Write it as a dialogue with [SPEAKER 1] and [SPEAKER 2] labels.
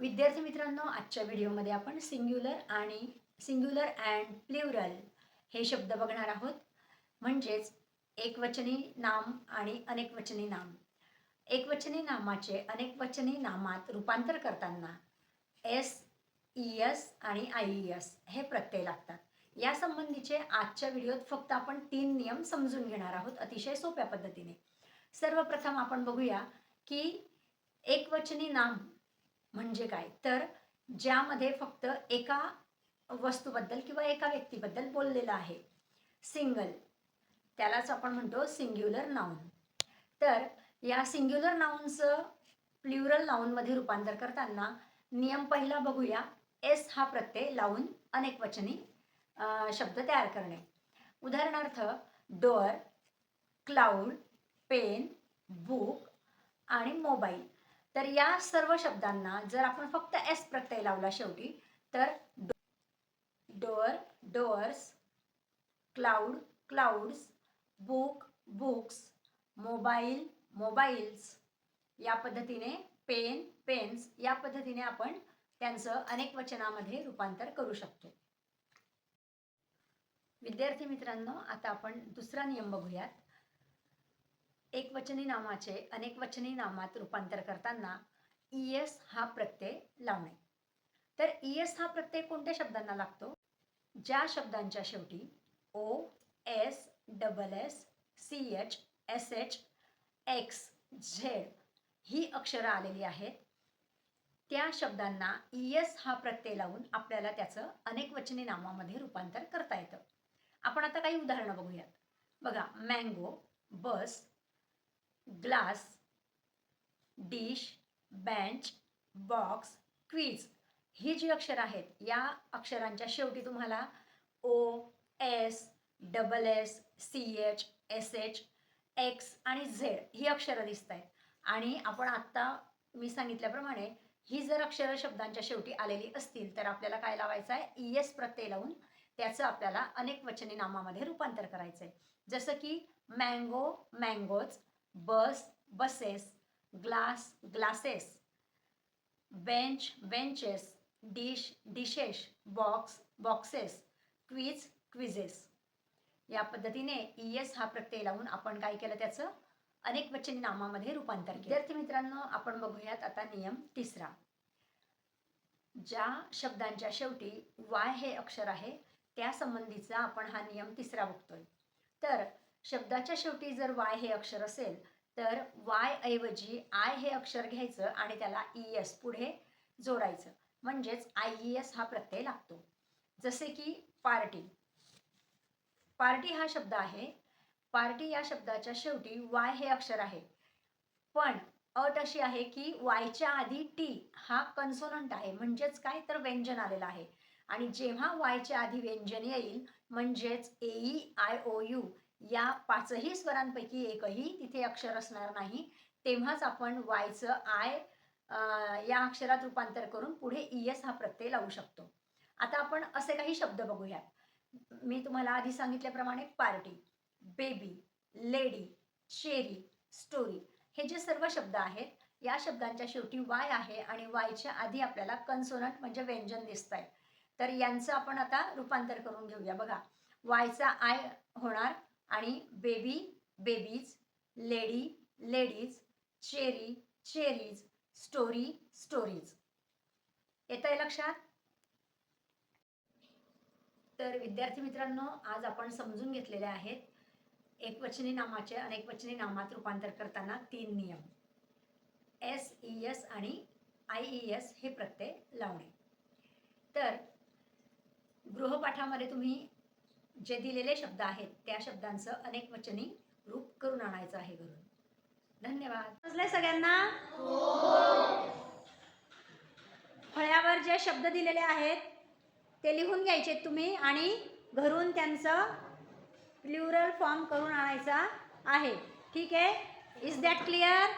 [SPEAKER 1] विद्यार्थी मित्रांनो आजच्या व्हिडिओमध्ये आपण सिंग्युलर आणि सिंग्युलर अँड प्ल्युरल हे शब्द बघणार आहोत. म्हणजेच एकवचनी नाम आणि अनेकवचनी नाम. एकवचनी नामाचे अनेकवचनी नामात रूपांतर करताना एस ई एस आणि आय ई एस हे प्रत्यय लागतात. यासंबंधीचे आजच्या व्हिडिओत फक्त आपण तीन नियम समजून घेणार आहोत अतिशय सोप्या पद्धतीने. सर्वप्रथम आपण बघूया की एकवचनी नाम म्हणजे काय? तर ज्यामध्ये फक्त एका वस्तूबद्दल किंवा एका व्यक्तीबद्दल बोललेलं आहे. सिंगल. त्यालाच आपण म्हणतो सिंग्युलर नाऊन. तर या सिंग्युलर नाऊनचं प्ल्युरल नाऊनमध्ये रूपांतर करताना नियम पहिला बघूया. एस हा प्रत्यय लावून अनेकवचनी वचनी शब्द तयार करणे. उदाहरणार्थ डोअर क्लाउड पेन बुक आणि मोबाईल. तर या सर्व शब्दांना जर आपण फक्त एस प्रत्यय लावला शेवटी तर door doors cloud clouds book books mobile mobiles या पद्धतीने पेन पेन्स या पद्धतीने आपण त्यांचं अनेक वचनामध्ये रूपांतर करू शकतो. विद्यार्थी मित्रांनो आता आपण दुसरा नियम बघूयात. एकवचनी नामाचे अनेकवचनी नामात रूपांतर करताना ई एस हा प्रत्यय लावणे. तर ई एस हा प्रत्यय कोणत्या शब्दांना लागतो? ज्या शब्दांच्या शेवटी O S double S C H S H X Z ही अक्षरं आलेली आहेत. त्या शब्दांना ई एस हा प्रत्यय लावून आपल्याला त्याचं अनेकवचनी नामामध्ये रूपांतर करता येतं. आपण आता काही उदाहरणं बघूयात. बघा mango bus glass dish bench box quiz. ही जी अक्षरं आहेत या अक्षरांच्या शेवटी तुम्हाला O S double S C H S H X आणि झेड ही अक्षरं दिसत आहेत आणि आपण आत्ता मी सांगितल्याप्रमाणे ही जर अक्षरं शब्दांच्या शेवटी आलेली असतील तर आपल्याला काय लावायचं आहे? ई एस प्रत्यय लावून त्याचं आपल्याला अनेक वचनी नामामध्ये रूपांतर करायचं आहे जसं की mango mangoes bus buses glass glasses bench benches dish dishes box boxes quiz quizzes. या पद्धतीने ई एस हा प्रत्यय लावून आपण काय केलं त्याचं? अनेक वचनी नामामध्ये रूपांतर केलं. विद्यार्थी मित्रांनो आपण बघूयात आता नियम तिसरा. ज्या शब्दांच्या शेवटी वाय हे अक्षर आहे त्या संबंधीचा आपण हा नियम तिसरा बघतोय. तर शब्दाच्या शेवटी जर वाय हे अक्षर असेल तर वाय ऐवजी आय हे अक्षर घ्यायचं आणि त्याला ई एस पुढे जोडायचं. म्हणजेच आय ई एस हा प्रत्यय लागतो. जसे की पार्टी पार्टी हा शब्द आहे. पार्टी या शब्दाच्या शेवटी वाय हे अक्षर आहे. पण अट अशी आहे की वायच्या आधी टी हा कन्सोनंट आहे. म्हणजेच काय? तर व्यंजन आलेलं आहे. आणि जेव्हा वायच्या आधी व्यंजन येईल म्हणजेच एई आय ओ यू या पाचही स्वरांपैकी एकही तिथे अक्षर असणार नाही. तेव्हाच आपण वायचं आय या अक्षरात रूपांतर करून पुढे ई एस हा प्रत्यय लावू शकतो. आता आपण असे काही शब्द बघूयात. मी तुम्हाला आधी सांगितल्याप्रमाणे party baby lady cherry story हे जे सर्व शब्द आहेत या शब्दांच्या शेवटी वाय आहे आणि वायच्या आधी आपल्याला कन्सोनंट म्हणजे व्यंजन दिसत आहे तर यांचं आपण आता रूपांतर करून घेऊया. बघा वायचा आय होणार आणि baby babies lady ladies cherry cherries story stories येत आहे लक्षात? तर विद्यार्थी मित्रांनो आज आपण समजून घेतलेले आहेत एकवचनी नामाचे अनेकवचनी नामात रूपांतर करताना तीन नियम. एस ई एस आणि आय ई एस हे प्रत्यय लावणे. तर गृहपाठामध्ये तुम्ही जे दिलेले शब्द आहेत त्या शब्दांचं अनेक वचनी रूप करून आणायचं आहे घरून. धन्यवाद. समजलंय सगळ्यांना? फळ्यावर जे शब्द दिलेले आहेत ते लिहून घ्यायचे तुम्ही आणि घरून त्यांचं प्ल्युरल फॉर्म करून आणायचा आहे. ठीक आहे? Is that clear